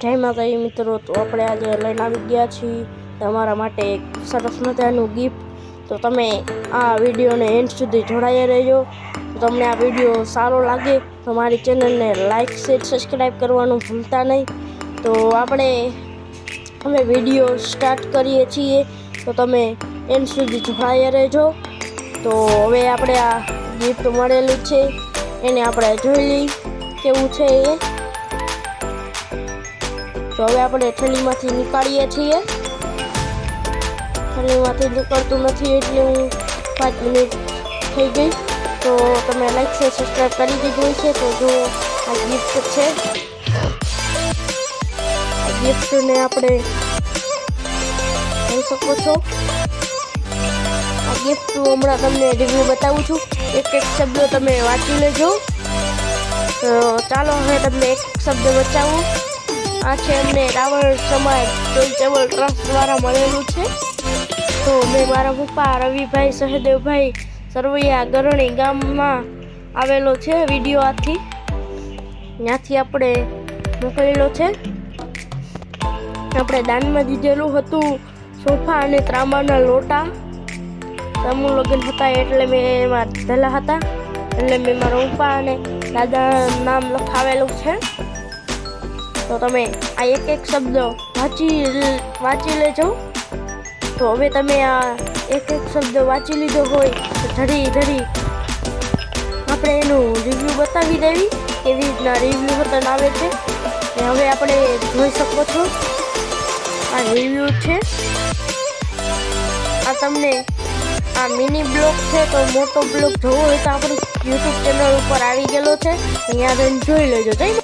જય માતાજી મિત્રો, તો આપણે આજે લઈને આવી ગયા છીએ તમારા માટે એક સરસ મજાનું ગિફ્ટ તો તમે આ વિડીયોને એન્ડ સુધી જોડાયા રહેજો. તમને આ વીડિયો સારો લાગે તો મારી ચેનલને લાઇક શેર સબસ્ક્રાઈબ કરવાનું ભૂલતા નહીં. તો આપણે, અમે વીડિયો સ્ટાર્ટ કરીએ છીએ. તો તમે એન્ડ સુધી જોડાયા રહેજો. તો હવે આપણે આ ગિફ્ટ મળેલું છે. એને આપણે જોઈ લઈ કેવું છે એ. તો હવે આપણે થેલીમાંથી નીકાળીએ છીએ. થેલીમાંથી નીકળતું નથી એટલે હું પાંચ મિનિટ થઈ ગઈ. તો તમે લાઈક છે સબસ્ક્રાઈબ કરી દીધું છે તો જો આ ગિફ્ટ છે. ગિફ્ટને આપણે લઈ શકો છો. આ ગિફ્ટ હું હમણાં તમને રિવ્યૂ બતાવું છું. એક એક શબ્દ તમે વાંચી લેજો. તો ચાલો હવે તમને એક શબ્દ બચાવું આ છે અમને રાવણ સમાજ ચેરિટેબલ ટ્રસ્ટ દ્વારા મળેલું છે. તો મેં મારા પપ્પા, રવિભાઈ, સહદેવભાઈ સરવૈયા ગરણી ગામમાં આવેલો છે વીડિયો આથી. ત્યાંથી આપણે મોકલેલો છે. આપણે દાનમાં દીધેલું હતું સોફા અને ત્રાંબાના લોટા. સમૂહ લગ્ન હતા એટલે મેં એમાં દીધેલા હતા. એટલે મેં મારા પપ્પા અને દાદા નામ લખાવેલું છે. તો તમે આ એક એક શબ્દ વાંચી વાંચી લેજો. તો હવે તમે આ એક એક શબ્દ વાંચી લીધો હોય તો ધડી ધડી આપણે એનું રિવ્યૂ બતાવી દેવી. એવી રીતના રિવ્યૂ બટન આવે છે. ને હવે આપણે જોઈ શકો છો. આ રિવ્યૂ છે. આ તમને આ મિની બ્લોગ છે તો મોટો બ્લોગ જોવો હોય તો આપણી યુટ્યુબ ચેનલ ઉપર આવી ગયેલો છે. અહીંયા જઈને જોઈ લેજો. જય